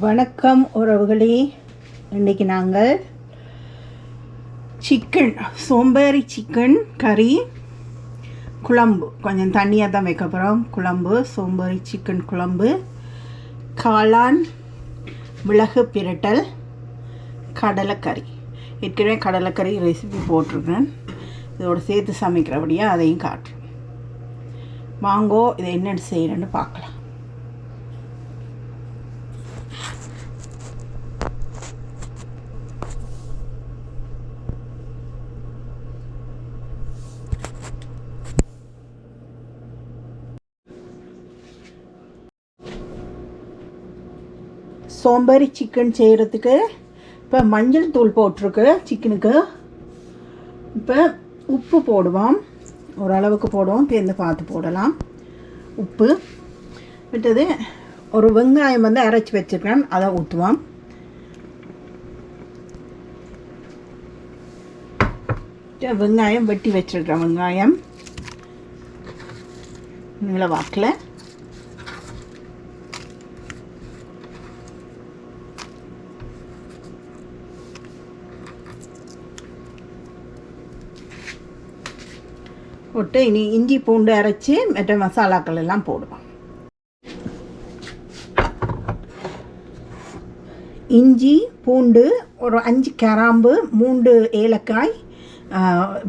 வணக்கம் உறவுகளே. இன்றைக்கி நாங்கள் சிக்கன் சோம்பேறி சிக்கன் கறி குழம்பு. கொஞ்சம் தண்ணியாக தான் வைக்க போகிறோம் குழம்பு சோம்பேறி சிக்கன் குழம்பு காளான் மிளகு பிரட்டல் கடலைக்கறி. ஏற்கனவே கடலைக்கறி ரெசிபி போட்டிருக்கேன். இதோடு சேர்த்து சமைக்கிறபடியாக அதையும் காட்டுறேன். வாங்கோ இதை என்னென்னு செய்கிறேன்னு பார்க்கலாம். சோம்பேறி சிக்கன் செய்கிறதுக்கு இப்போ மஞ்சள் தூள் போட்டிருக்கு சிக்கனுக்கு இப்போ உப்பு போடுவோம். ஓரளவுக்கு போடுவோம். பேருந்து பார்த்து போடலாம். உப்பு. விட்டது ஒரு வெங்காயம் வந்து அரைச்சி வச்சுருக்கேன் அதை ஊற்றுவோம். வெங்காயம் வெட்டி வச்சிருக்கிறேன். வெங்காயம். நீள வாக்கில். போட்டு இனி இஞ்சி பூண்டு அரைச்சி மற்ற மசாலாக்கள் எல்லாம் போடுவோம். இஞ்சி பூண்டு ஒரு அஞ்சு கிராம்பு மூன்று ஏலக்காய்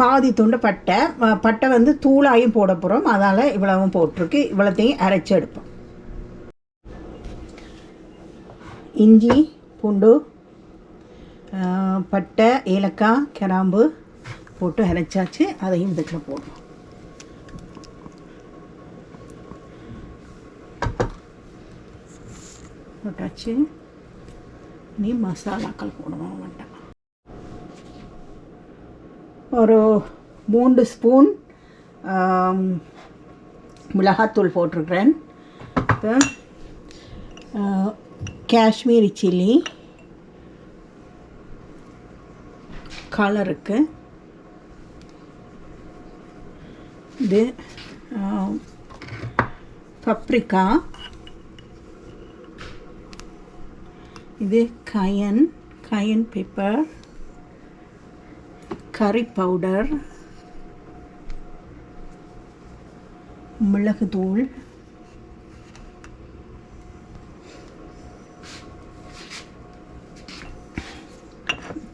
பாதி துண்டு பட்டை. பட்டை வந்து தூளாயும் போட போகிறோம் அதால் இவ்வளவும் போட்டிருக்கு. இவ்வளோத்தையும் அரைச்சி எடுப்போம். இஞ்சி பூண்டு பட்டை ஏலக்காய் கிராம்பு போட்டு அரைச்சாச்சு. அதையும் இதுக்குள்ள போடுவோம். போட்டாச்சு நீ மசாலாக்கள் போடுவோம் வேண்டாம் ஒரு மூன்று ஸ்பூன் மிளகாத்தூள் போட்டிருக்கிறேன். இப்போ காஷ்மீரி சில்லி கலருக்கு. இது பப்ரிக்கா. இது cayenne cayenne pepper curry powder மிளகுத்தூள்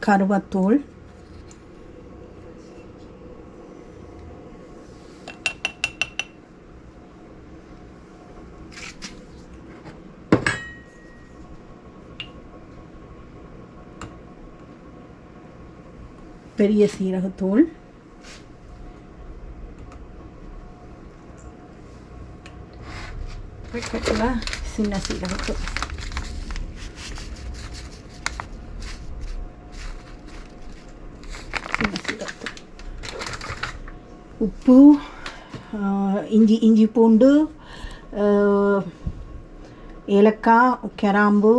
கருவத்தூள். பெரிய சீரகத்தூள் சின்ன சீரகத்தூள். சின்ன சீரகத்தூள். உப்பு இஞ்சி இஞ்சி பூண்டு ஏலக்காய் கிராம்பு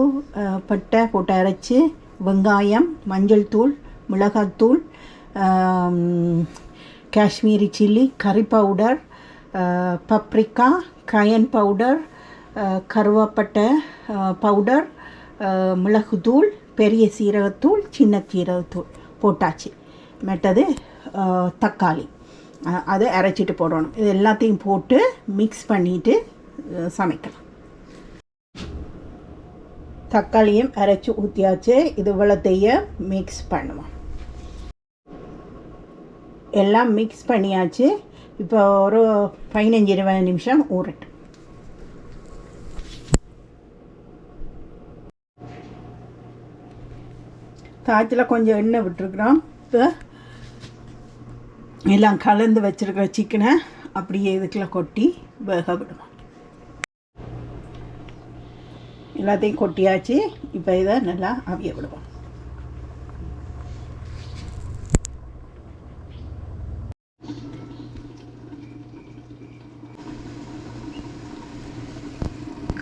பட்டை போட்டு அரைச்சி வெங்காயம் மஞ்சள் தூள் மிளகாத்தூள் Kashmiri chilli curry powder paprika cayenne powder கருவாப்பட்டை powder மிளகுத்தூள் பெரிய சீரகத்தூள் சின்ன சீரகத்தூள் போட்டாச்சு. மெட்டது தக்காளி. அதை அரைச்சிட்டு போடணும். இது எல்லாத்தையும் போட்டு மிக்ஸ் பண்ணிவிட்டு சமைக்கலாம். தக்காளியும் அரைச்சி ஊற்றியாச்சு இது இவ்வளோத்தையும் மிக்ஸ் பண்ணுவோம். எல்லாம் மிக்ஸ் பண்ணியாச்சு. இப்போ ஒரு பதினஞ்சு இருபது நிமிஷம் ஊறட்டும். தாய்த்தில் கொஞ்சம் எண்ணெய் விட்டுருக்குறோம். இப்போ எல்லாம் கலந்து வச்சுருக்கிற சிக்கனை அப்படியே இதுக்குள்ள கொட்டி வேக விடுவோம் எல்லாத்தையும் கொட்டியாச்சு. இப்போ இதை நல்லா அவிய விடுவோம்.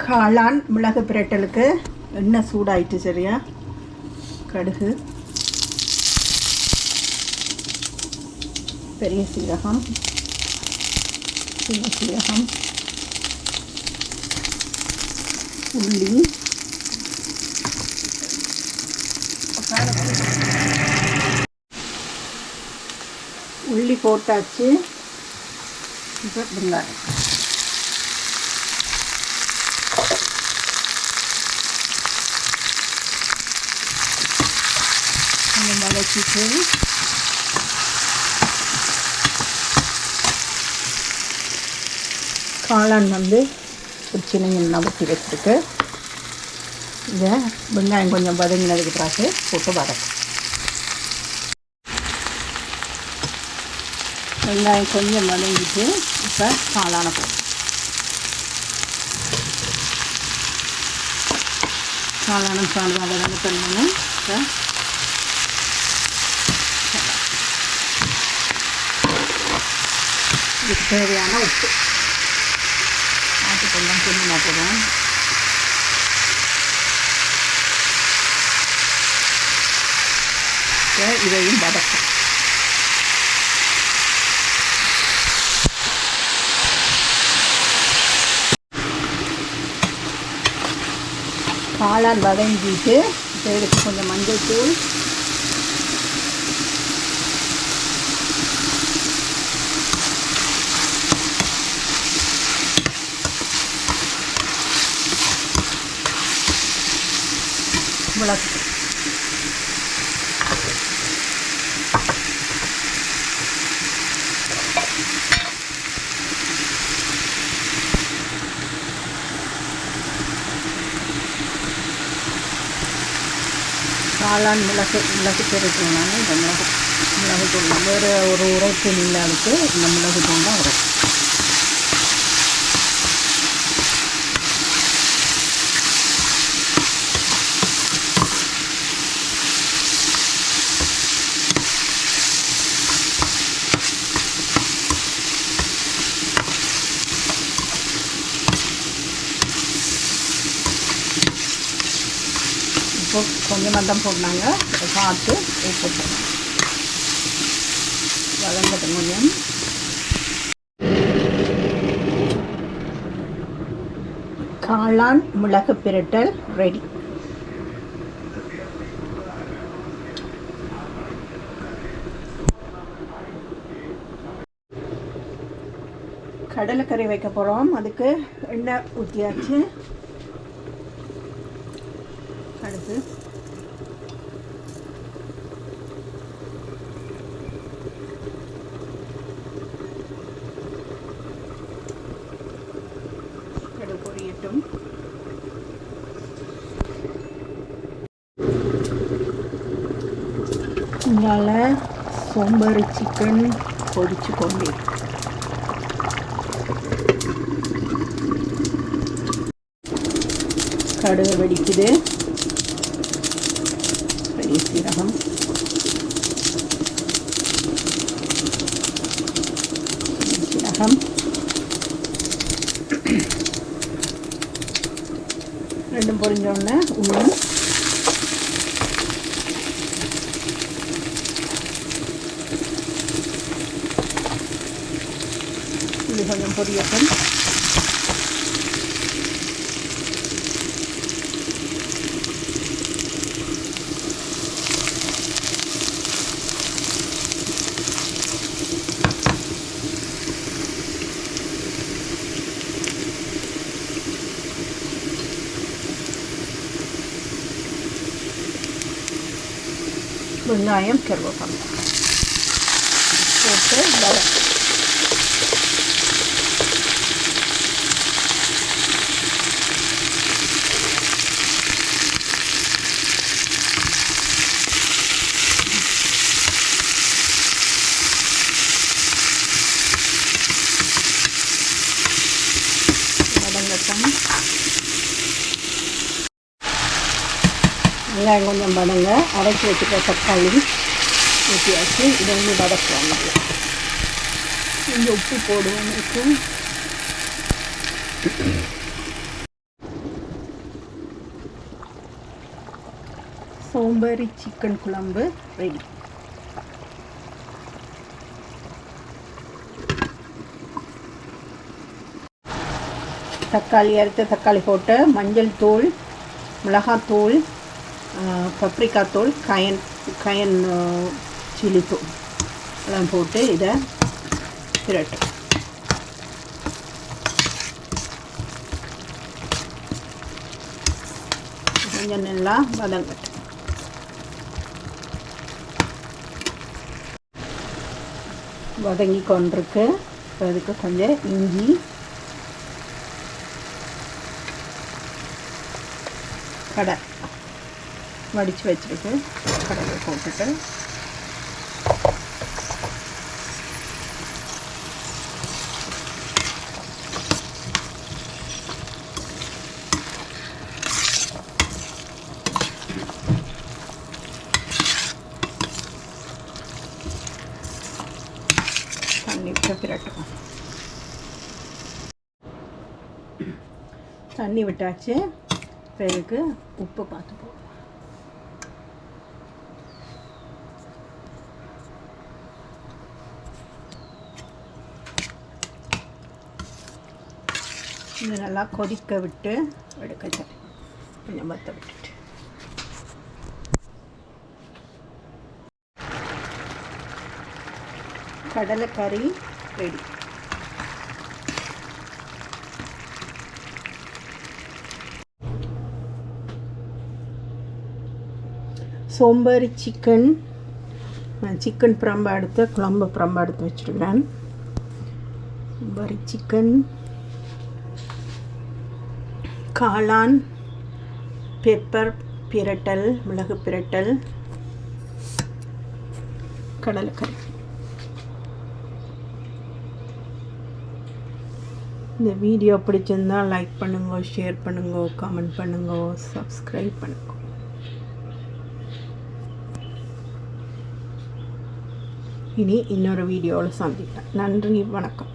காளான் மிளகு பிரட்டலுக்கு எண்ணெய் சூடாயிட்டு சரியா? கடுகு. பெரிய சீரகம். சின்ன சீரகம். உள்ளி உள்ளி போட்டாச்சு. இப்போ வெங்காயம். கொஞ்சம் காளான் வந்து ஒரு சின்ன நவட்டி வச்சுருக்கு. இதை வெங்காயம் கொஞ்சம் வதங்கினதுக்கு பிறகு போட்டு வதக்கும் வெங்காயம் கொஞ்சம் வதங்கிட்டு இப்போ காளான போடும் காளானம் சாணம் அதை வந்து பண்ணணும் இப்போ இதுக்கு தேவையான உப்பு. ஆட்டுக்கொல்லாம் கொஞ்சமாக போடுவோம் இதையும் வதக்கும் காளான் வதங்கிட்டு இப்போ இதுக்கு கொஞ்சம் மஞ்சள் தூள் மிளகு காளான் மிளகு மிளகு பெருக்கணும்னால இந்த மிளகு மிளகு தூள். வேறு ஒரு உரைப்பு இல்லை அதுக்கு இந்த மிளகு தூள் தான் உரைப்பு. உப்பு கொஞ்சமாக தான் போட்டாங்க பார்த்து உப்பு போடணும் வதங்கட்டும் கொஞ்சம். காளான் மிளகு பிரட்டல் ரெடி கடலைக்கறி வைக்க போகிறோம் அதுக்கு எண்ணெய் ஊற்றியாச்சு அடுத்து. கடுகு பொரியட்டும். இங்கால சோம்பேறி சிக்கன் பொரிச்சு கொண்டு. கடுகு வெடிக்குது. பெரிய சீரகம் சீரகம் ரெண்டும் பொரிஞ்ச உடனே உள்ள இது கொஞ்சம் பொரியட்டும் வெங்காயம் கருவேப்பிலை போட்டு வதக்கு வதங்கட்டும் வெங்காயம் கொஞ்சம் வதங்க அரைச்சி வச்சுக்கிற தக்காளி ஊற்றியாச்சு இதை வந்து வதக்குவாங்க இங்கே உப்பு போடுவோம். உப்பு சோம்பேறி சிக்கன் குழம்பு ரெடி தக்காளி அரைத்த தக்காளி போட்டு மஞ்சள் தூள் மிளகாத்தூள் பப்ரிக்கா தூள் கயன் கயன் சில்லி தூள் எல்லாம் போட்டு இதை பிரட்டும் கொஞ்சம் நல்லா வதங்கட்டும். வதங்கி கொண்டிருக்கு. இப்போ அதுக்கு கொஞ்சம் இஞ்சி. கடை. வடித்து வச்சுருக்கு. கடலை போட்டுட்டு. தண்ணி விட்டு தண்ணி விட்டாச்சு. பிறகு உப்பு பார்த்து இது நல்லா கொதிக்க விட்டு எடுக்க கொஞ்சம் மற்ற விட்டுட்டு. கடலைக்கறி ரெடி. சோம்பேறி சிக்கன் சிக்கன் பிரம்பு எடுத்து குழம்பு பிரம்பு எடுத்து வச்சுருக்கிறேன் சோம்பேறி சிக்கன் காளான் பெப்பர் பிரட்டல் மிளகு பிரட்டல் கடலைக்கறி. இந்த வீடியோ பிடிச்சிருந்தா லைக் பண்ணுங்க ஷேர் பண்ணுங்க கமெண்ட் பண்ணுங்க சப்ஸ்கிரைப் பண்ணுங்க. இனி இன்னொரு வீடியோவில் சந்திக்கிறேன் நன்றி வணக்கம்.